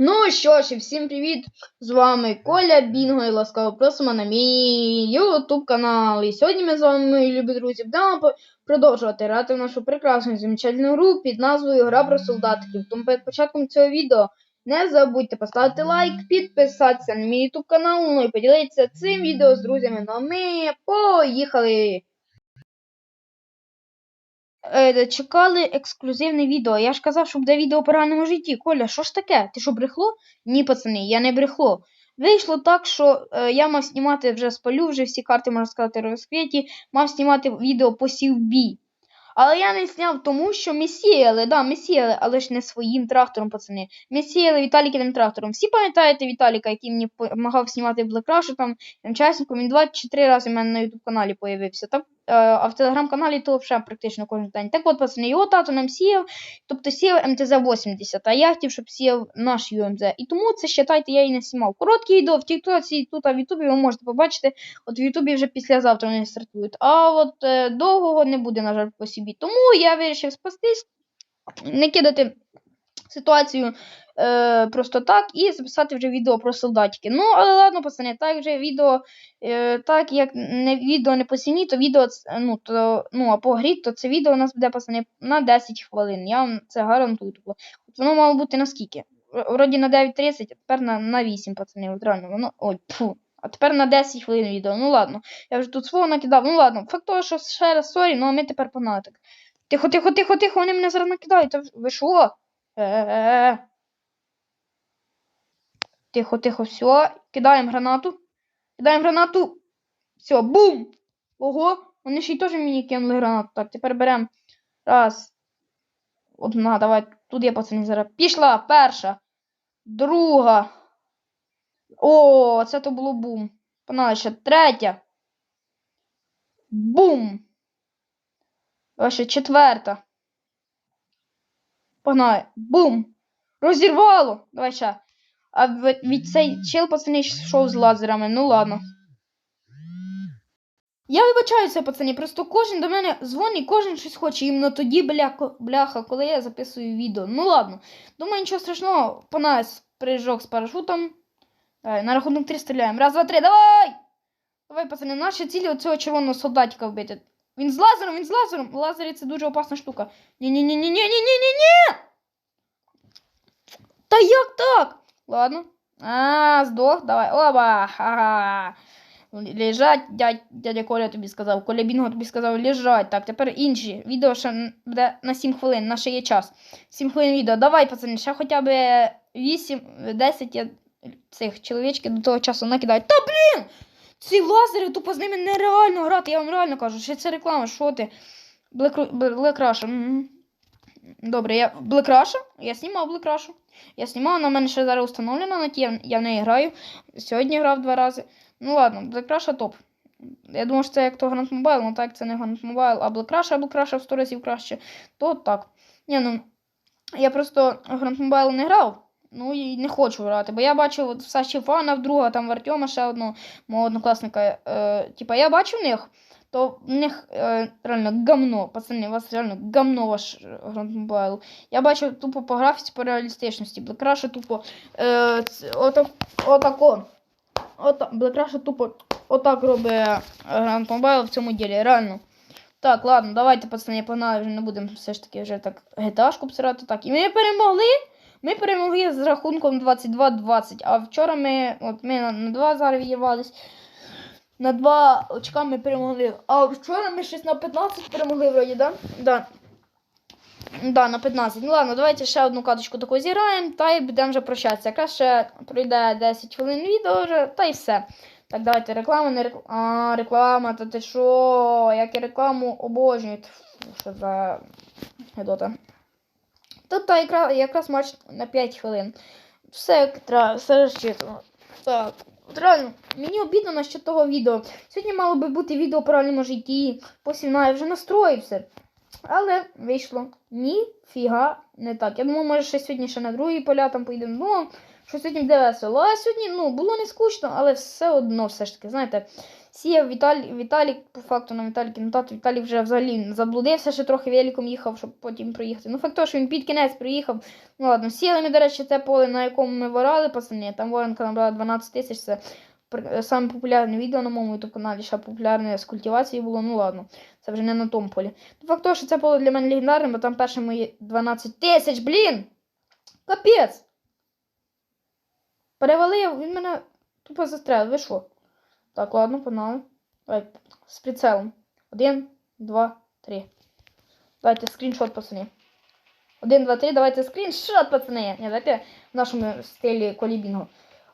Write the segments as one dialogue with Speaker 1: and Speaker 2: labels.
Speaker 1: Ну що ж, і всім привіт! З вами Коля Бінго і ласкаво просимо на мій YouTube канал. І сьогодні ми з вами, мої любі друзі, будемо продовжувати грати в нашу прекрасну замечательну гру під назвою Гра про солдатиків. Тому перед початком цього відео не забудьте поставити лайк, підписатися на мій YouTube канал, ну і поділитися цим відео з друзями. Ну а ми поїхали! Е, чекали ексклюзивне відео. Я ж казав, що буде відео по реальному житті. Коля, що ж таке? Ти що брехло? Ні, пацани, я не брехло. Вийшло так, що е, я мав знімати вже спалю, вже всі карти, можна сказати, розкриті, мав знімати відео по сівбі. Але я не зняв тому, що ми сіяли, да, ми сіяли, але ж не своїм трактором, пацани. Ми сіяли Віталікиним трактором. Всі пам'ятаєте Віталіка, який мені допомагав знімати Black Rush, там часником, він 24 рази в мене на YouTube каналі появився. Так, е, а в телеграм-каналі то взагалі практично кожен день. Так от, пацани, його тато нам сіяв, тобто сіяв МТЗ-80, а я хотів, щоб сіяв наш ЮМЗ. І тому це, считайте, я і не знімав. Короткі відео в Тіктоці, тут а в Ютубі ви можете побачити. От в Ютубі вже післязавтра вони стартують. А от е, довгого не буде, на жаль, по собі. Тому я вирішив спастись, не кидати ситуацію е, просто так і записати вже відео про солдатики. Ну, але ладно, пацани, так вже відео, е, так як не відео не по ціні, то відео, ну, то, ну, а по грі, то це відео у нас буде, пацани, на 10 хвилин. Я вам це гарантую. Тобто, От воно мало бути на скільки? Вроді на 9.30, а тепер на, на 8, пацани. От реально, воно. Ой, фу. А тепер на 10 хвилин відео. Ну ладно. Я вже тут свого накидав. Ну ладно. Факт того, що ще раз сорі, ну а ми тепер погнали так. Тихо, тихо, тихо, тихо, вони мене зараз накидають. Ви? Тихо, тихо, все. Кидаємо гранату. Кидаємо гранату. Все, бум! Ого! Вони ще й теж мені кинули гранату. Так, тепер беремо. Раз. Одна, давай. Тут є пацани зараз. Пішла перша. Друга. О, це то було бум. Погнали ще третя. Бум. Ще четверта. Погнали. Бум. Розірвало. Давай ще. А від цей чел, пацани, йшов з лазерами. Ну ладно. Я вибачаюся, пацані, просто кожен до мене дзвонить, кожен щось хоче. Іменно тоді, бляха, бляха, коли я записую відео. Ну ладно. Думаю, нічого страшного, по нас з парашутом. Давай, на рахунок три стріляємо. Раз, два, три, давай! Давай, пацани, наша ціль оцього червоного солдатика вбити. Він з лазером, він з лазером. Лазери це дуже опасна штука. Ні-ні-ні-ні-ні-ні-ні-ні! Та як так? Ладно. А, здох, давай. Оба! Ага. Лежать, дядь, дядя Коля тобі сказав. Коля Бінго тобі сказав, лежать. Так, тепер інші. Відео ще буде на 7 хвилин, на ще є час. 7 хвилин відео. Давай, пацани, ще хоча б 8-10 цих чоловічки до того часу накидають. Та блін! Ці лазери, тупо з ними нереально грати, я вам реально кажу. Ще це реклама, що ти? Black, Russia. Добре, я Russia? Я знімав Russia. Я знімав, вона в мене ще зараз установлена на ті, я- в неї граю. Сьогодні грав два рази. Ну ладно, Russia топ. Я думав, що це як то Grand Mobile, ну так це не Grand Mobile, а Russia, а Russia в 100 разів краще. То так. Ні, ну, я просто Grand Mobile не грав. Ну і не хочу грати, бо я бачив в Саші Фана, в друга, там в Артема ще одного мого однокласника. Е, типа я бачу в них, то в них е, реально гамно, пацани, у вас реально гамно ваш Grand. Я бачив тупо по графіці, по реалістичності. Russia тупо е, отак, отако. Ота, Black тупо отак робить е, Grand в цьому ділі, реально. Так, ладно, давайте, пацани, погнали, вже не будемо все ж таки вже так GTA-шку обсирати. Так, і ми перемогли. Ми перемогли з рахунком 22-20. А вчора ми, от ми на, на 2 зараз відірвались. На 2 очка ми перемогли. А вчора ми щось на 15 перемогли, вроді, да? Да. Да, на 15. Ну ладно, давайте ще одну каточку таку зіграємо, та й будемо вже прощатися. Якраз ще пройде 10 хвилин відео вже, та й все. Так, давайте реклама, не реклама. А, реклама, та ти що? Як і рекламу обожнюють. Фу, Що за гедота. Тут та якраз, якраз матч на 5 хвилин. Все треба, все розчитано. Так. Реально, мені обідно насчет того відео. Сьогодні мало би бути відео по реальному житті, посівна, я вже настроївся. Але вийшло ніфіга не так. Я думав, може, ще сьогодні ще на другі поля там поїдемо. Думав, що сьогодні буде весело. А сьогодні ну, було не скучно, але все одно, все ж таки, знаєте, сіяв Віталій, Віталік, по факту на Віталік ну тато Віталік вже взагалі заблудився, ще трохи великом їхав, щоб потім проїхати. Ну, факт того, що він під кінець приїхав. Ну ладно, сіяли ми, до речі, те поле, на якому ми ворали, пацани. Там воронка набрала 12 тисяч, це саме популярне відео на моєму каналі, ще популярне з культивації було, ну ладно, це вже не на тому полі. Ну, факт того, що це поле для мене легендарне, бо там перше мої 12 тисяч, блін! Капець! Перевалив, він мене тупо застрелив, ви? Так, ладно, погнали. Давай, з прицелом. Один, два, три. Давайте скріншот, пацани. Один, два, три, давайте скріншот, пацани. Ні, давайте в нашому стилі колібінгу.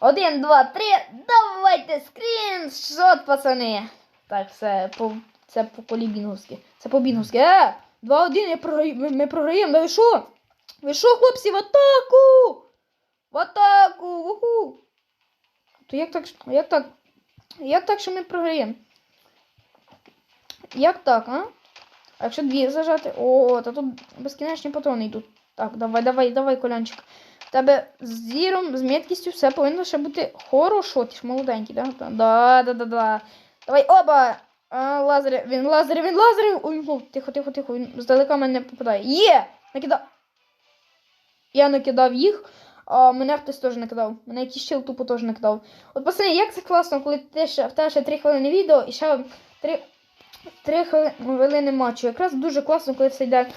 Speaker 1: Один, два, три, давайте скріншот, пацани. Так, все, по, це по колібінгівськи. Це по бінгівськи. Е, один, я програю, ми, програємо. Ви що? Ви що, хлопці, в атаку? В атаку! Уху! То як так, як так? Як так, що ми програємо? Як так, а? А якщо дві зажати. О, та тут безкінечні патрони йдуть. Так, давай, давай, давай, колянчик. Тебе з зіром, з меткістю все повинно ще бути хорошо. Ти ж молоденький, да? Да, да, да, да. Давай, оба! А, лазери, він лазери, він лазери. Ой, ну, тихо, тихо, тихо, він здалека мене попадає. Є! Накидав. Я накидав їх. А мене хтось теж накидав. Мене якийсь щил тупо теж накидав. От пацани, як це класно, коли ти ще, в тебе ще 3 хвилини відео і ще 3, 3 хвилини матчу. Якраз дуже класно, коли все йде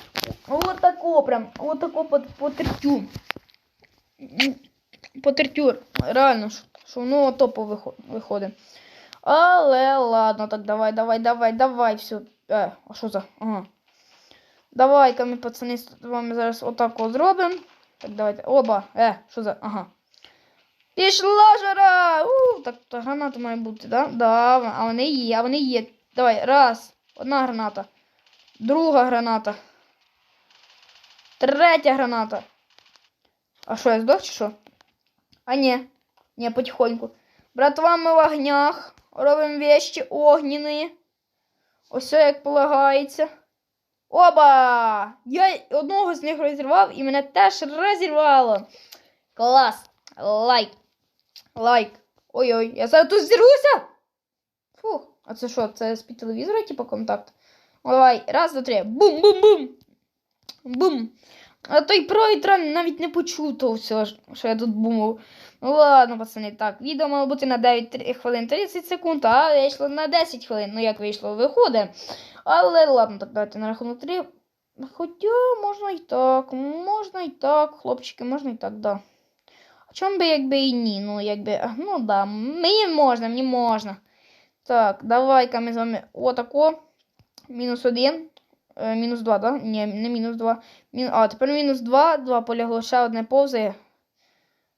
Speaker 1: отако прям, отако по, по тертю. По тертю. Реально, що- воно топо виходить. Але ладно, так давай, давай, давай, давай, все. Е, а що за? Ага. Давай-ка ми, пацани, з вами зараз отако зробимо. Так, давайте. Оба. Е, що за? Ага. Пішла жара! У, так, то граната має бути, да? Да, а вони є, а вони є. Давай, раз. Одна граната. Друга граната. Третя граната. А що, я здох чи що? А ні. Ні, потихоньку. Братва, ми в огнях. Робимо вещи огняні. Ось як полагається. Оба! Я одного з них розірвав і мене теж розірвало. Клас! Лайк! Лайк! Ой-ой, я зараз тут зірвуся! Фух, а це що? Це з-під телевізора, типу, контакт? Давай, раз, два, три. Бум-бум-бум! Бум! А той пройтран навіть не почув того що я тут бумав. Ну ладно, пацани, так. Відео мало бути на 9 хвилин 30 секунд, а вийшло на 10 хвилин. Ну як вийшло, виходить. Але ладно, так давайте на рахунок 3. Хоча можна і так, можна і так, хлопчики, можна і так, да. А чому би якби і ні? Ну, якби, ну да, мені можна, мені можна. Так, давай-ка ми з вами отако. Мінус один. Е, мінус два, да? Ні, не мінус два. Мін... А, тепер мінус два, два полягло, ще одне повзає.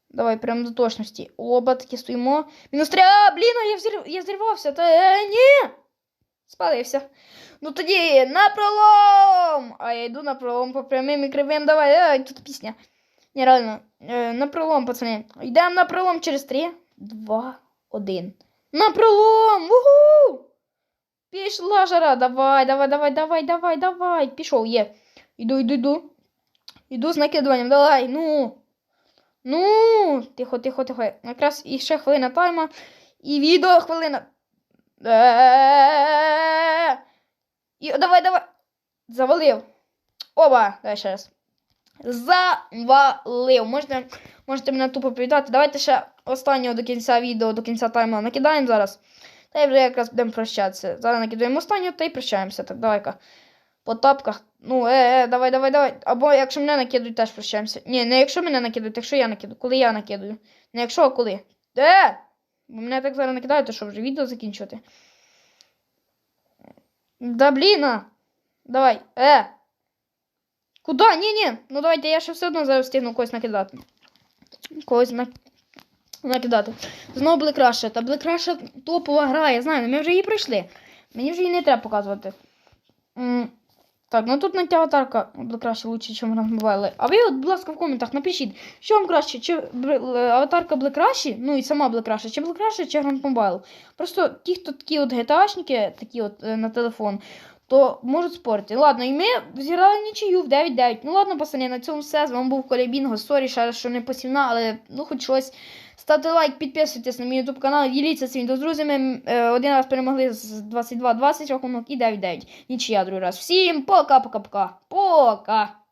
Speaker 1: Давай, прямо до точності. Оба таки стоїмо. Мінус три. А, блін, я, взір... я взірвався. Та е, ні. Спалився. Ну тоді на пролом! А я йду на пролом по прямим і кривим. Давай, ай, тут пісня. Ні, реально. Е, на пролом, пацани. Йдемо на пролом через 3, 2, 1. На пролом! Угу! Пішла жара. Давай, давай, давай, давай, давай, давай. Пішов, є. Іду, іду, іду. Іду з накидуванням. Давай, ну. Ну, тихо, тихо, тихо. Якраз і ще хвилина тайма. І відео хвилина. І давай, давай. Завалив. Оба. Давай ще раз. Завалив. Можете, можете мене тупо привітати. Давайте ще останнього до кінця відео, до кінця тайму накидаємо зараз. Та й вже якраз будемо прощатися. Зараз накидаємо останнього та й прощаємося. Так, давай-ка. По тапках. Ну, е, е, давай, давай, давай. Або якщо мене накидують, теж прощаємося. Ні, не якщо мене накидують, якщо я накидаю. Коли я накидаю. Не якщо, а коли. Де? Бо мене так зараз накидають, то що вже відео закінчувати. Да блін. а. Давай. Е. Куда? Ні, ні. Ну давайте я ще все одно зараз встигну когось накидати. Когось на... накидати. Знову Блекраша. Та Блекраша топова гра, я знаю, ми вже її пройшли. Мені вже її не треба показувати. Так, ну тут на аватарка Блекраша лучше, ніж на мобайли. А ви, от, будь ласка, в коментах напишіть, що вам краще, чи Бр- аватарка Блекраші, ну і сама Блекраша, чи Блекраша, чи Гранд Мобайл. Просто ті, хто такі от GTA-шники, такі от е, на телефон, то можуть спорити. Ладно, і ми зіграли нічию в 9-9. Ну ладно, пацани, на цьому все. З вами був Коля Бінго. Сорі, ще що не посівна, але ну хоч щось. Ставте лайк, підписуйтесь на мій YouTube канал, діліться цим з друзями. Е, Один раз перемогли з 22-20 рахунок і 9-9. Нічия другий раз. Всім пока-пока-пока. Пока!